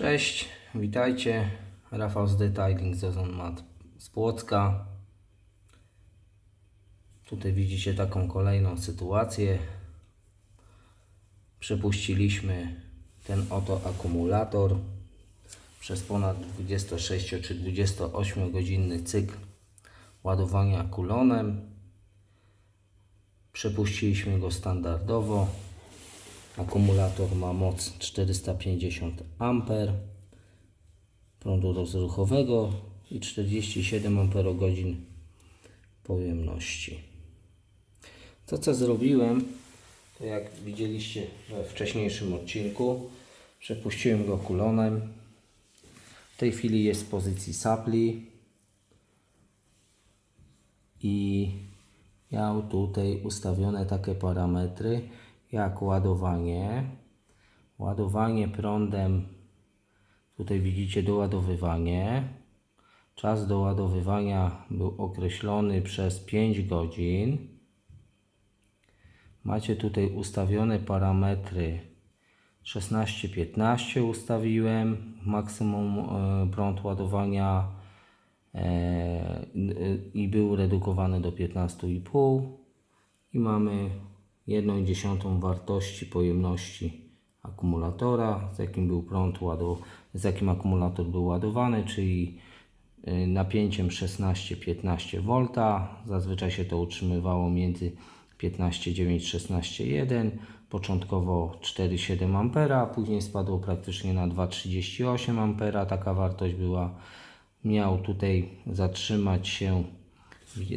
Cześć, witajcie. Rafał z Detailing Zezon Mat z Płocka. Tutaj widzicie taką kolejną sytuację. Przepuściliśmy ten oto akumulator przez ponad 26 czy 28 godzinny cykl ładowania kulonem. Przepuściliśmy go standardowo. Akumulator ma moc 450 A prądu rozruchowego i 47 Ah pojemności. To co zrobiłem, to jak widzieliście we wcześniejszym odcinku, przepuściłem go kulonem. W tej chwili jest w pozycji sapli i miał tutaj ustawione takie parametry jak ładowanie, ładowanie prądem, tutaj widzicie doładowywanie. Czas doładowywania był określony przez 5 godzin. Macie tutaj ustawione parametry. 16-15 ustawiłem, maksimum e, prąd ładowania e, i był redukowany do 15,5 i mamy 1,1 wartości pojemności akumulatora, z jakim był prąd ładow- z jakim akumulator był ładowany, czyli y, napięciem 16-15 V. Zazwyczaj się to utrzymywało między 15,9 16,1 początkowo 4,7 A, później spadło praktycznie na 2,38 A. Taka wartość była. Miał tutaj zatrzymać się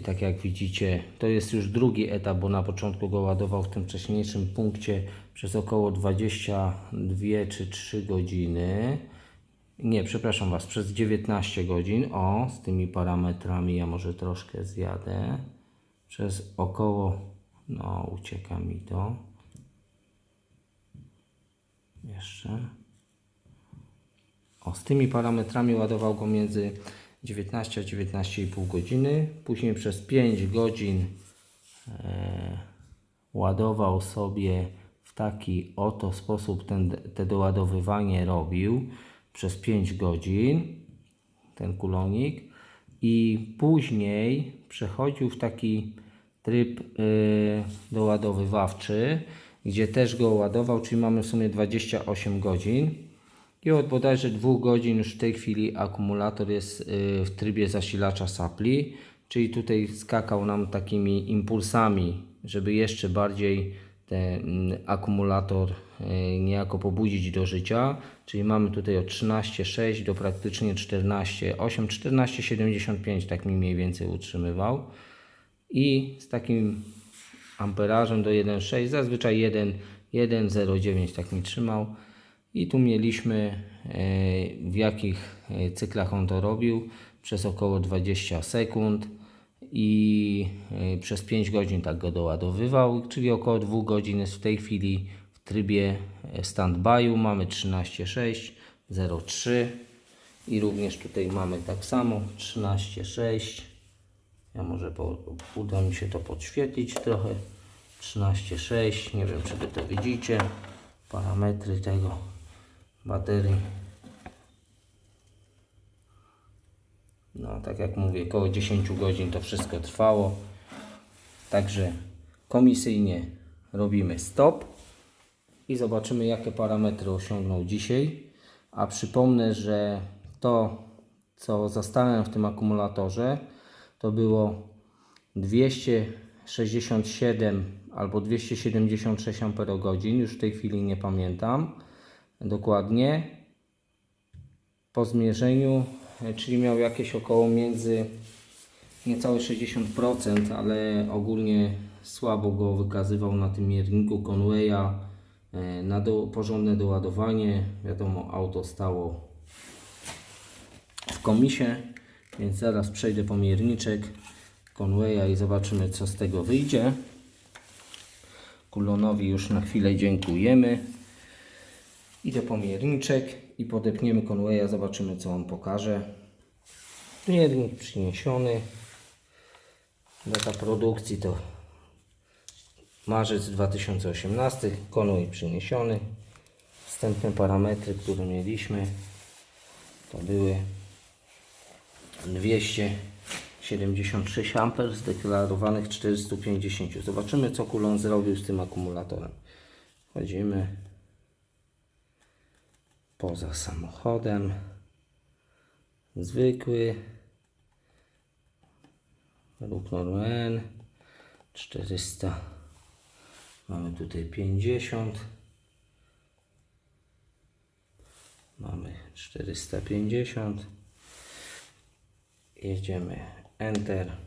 Tak jak widzicie, to jest już drugi etap, bo na początku go ładował w tym wcześniejszym punkcie przez około 22 czy 3 godziny. Nie, przepraszam Was, przez 19 godzin. O, z tymi parametrami ja może troszkę zjadę. Przez około, no ucieka mi to. Jeszcze. O, z tymi parametrami ładował go między 19 a 19,5 godziny. Później przez 5 godzin e, ładował sobie w taki oto sposób ten, te doładowywanie robił przez 5 godzin ten kulonik i później przechodził w taki tryb y, doładowywawczy, gdzie też go ładował, czyli mamy w sumie 28 godzin. I od bodajże dwóch godzin już w tej chwili akumulator jest y, w trybie zasilacza sapli, czyli tutaj skakał nam takimi impulsami, żeby jeszcze bardziej ten akumulator y, niejako pobudzić do życia. Czyli mamy tutaj od 13,6 do praktycznie 14,8, 14,75 tak mi mniej więcej utrzymywał. I z takim amperażem do 1,6, zazwyczaj 1, 1,09 tak mi trzymał. I tu mieliśmy e, w jakich e, cyklach on to robił przez około 20 sekund i e, przez 5 godzin tak go doładowywał, czyli około 2 godzin jest w tej chwili w trybie standby'u. Mamy 13.6, 0,3 i również tutaj mamy tak samo 13.6. Ja może po, uda mi się to podświetlić trochę. 13.6, nie wiem czy wy to widzicie. Parametry tego baterii. No, tak jak mówię, około 10 godzin to wszystko trwało. Także komisyjnie robimy stop i zobaczymy, jakie parametry osiągnął dzisiaj. A przypomnę, że to, co zastałem w tym akumulatorze, to było 267 albo 276 Ah, już w tej chwili nie pamiętam dokładnie po zmierzeniu, e, czyli miał jakieś około między niecałe 60%, ale ogólnie słabo go wykazywał na tym mierniku Conwaya e, na do, porządne doładowanie. Wiadomo, auto stało w komisie, więc zaraz przejdę po mierniczek Conwaya i zobaczymy co z tego wyjdzie. Kulonowi już na chwilę dziękujemy. Idę po mierniczek i podepniemy Conwaya, zobaczymy co on pokaże. Miernik przyniesiony. Data produkcji to marzec 2018. Conway przyniesiony. Wstępne parametry, które mieliśmy. To były 276 A z deklarowanych 450. Zobaczymy co Kulon zrobił z tym akumulatorem. Wchodzimy poza samochodem. Zwykły. Lub Norman 400. Mamy tutaj 50. Mamy 450. Jedziemy Enter.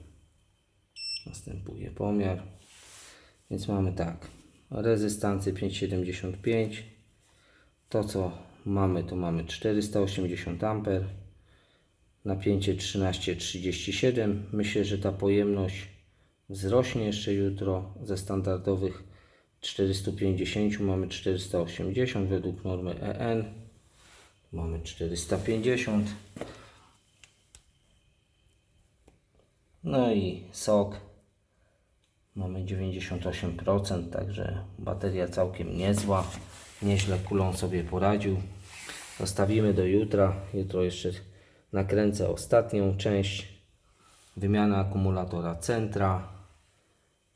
Następuje pomiar. Więc mamy tak. Rezystancję 575. To co mamy to mamy 480 A. Napięcie 13,37. Myślę, że ta pojemność wzrośnie jeszcze jutro. Ze standardowych 450 mamy 480 według normy EN. Mamy 450. No i sok. Mamy 98%, także bateria całkiem niezła. Nieźle kulą sobie poradził. Zostawimy do jutra. Jutro jeszcze nakręcę ostatnią część. Wymiana akumulatora centra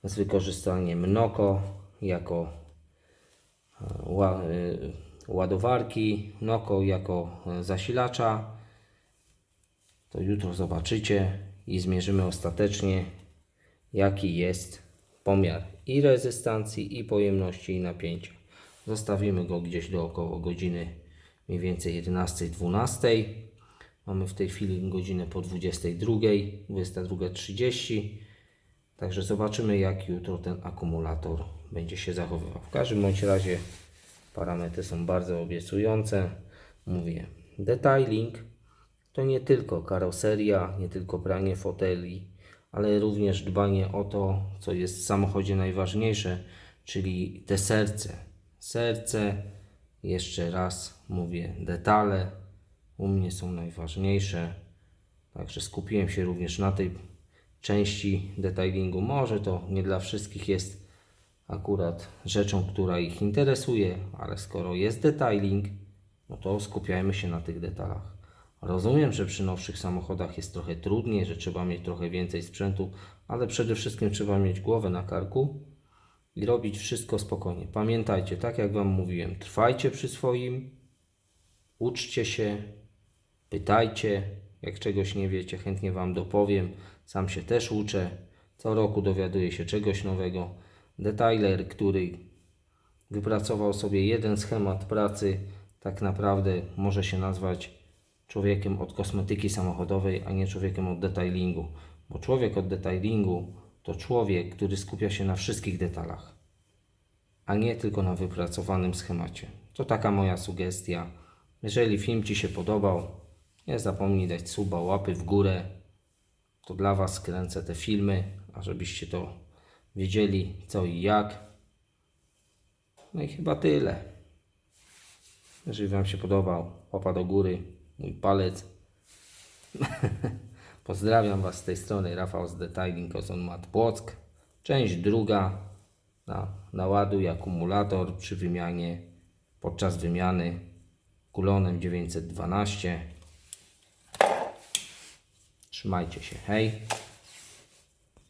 z wykorzystaniem Noko jako e, y, ładowarki, Noko jako e, zasilacza. To jutro zobaczycie i zmierzymy ostatecznie jaki jest pomiar i rezystancji i pojemności i napięcia. Zostawimy go gdzieś do około godziny mniej więcej 11-12. Mamy w tej chwili godzinę po 22, 22.30. Także zobaczymy jak jutro ten akumulator będzie się zachowywał. W każdym bądź razie parametry są bardzo obiecujące. Mówię, detailing to nie tylko karoseria, nie tylko pranie foteli, ale również dbanie o to, co jest w samochodzie najważniejsze, czyli te serce. Serce, jeszcze raz mówię, detale u mnie są najważniejsze. Także skupiłem się również na tej części detailingu. Może to nie dla wszystkich jest akurat rzeczą, która ich interesuje, ale skoro jest detailing, no to skupiajmy się na tych detalach. Rozumiem, że przy nowszych samochodach jest trochę trudniej, że trzeba mieć trochę więcej sprzętu, ale przede wszystkim trzeba mieć głowę na karku i robić wszystko spokojnie. Pamiętajcie, tak jak Wam mówiłem, trwajcie przy swoim, uczcie się, pytajcie. Jak czegoś nie wiecie, chętnie Wam dopowiem. Sam się też uczę. Co roku dowiaduję się czegoś nowego. Detailer, który wypracował sobie jeden schemat pracy, tak naprawdę może się nazwać człowiekiem od kosmetyki samochodowej, a nie człowiekiem od detailingu. Bo człowiek od detailingu to człowiek, który skupia się na wszystkich detalach, a nie tylko na wypracowanym schemacie. To taka moja sugestia. Jeżeli film Ci się podobał, nie zapomnij dać suba, łapy w górę. To dla Was kręcę te filmy, a żebyście to wiedzieli co i jak. No i chyba tyle. Jeżeli Wam się podobał, łapa do góry, mój palec. Pozdrawiam Was z tej strony, Rafał z Detailing Ozon Mat Płock. Część druga na naładuj akumulator przy wymianie, podczas wymiany kulonem 912. Trzymajcie się, hej!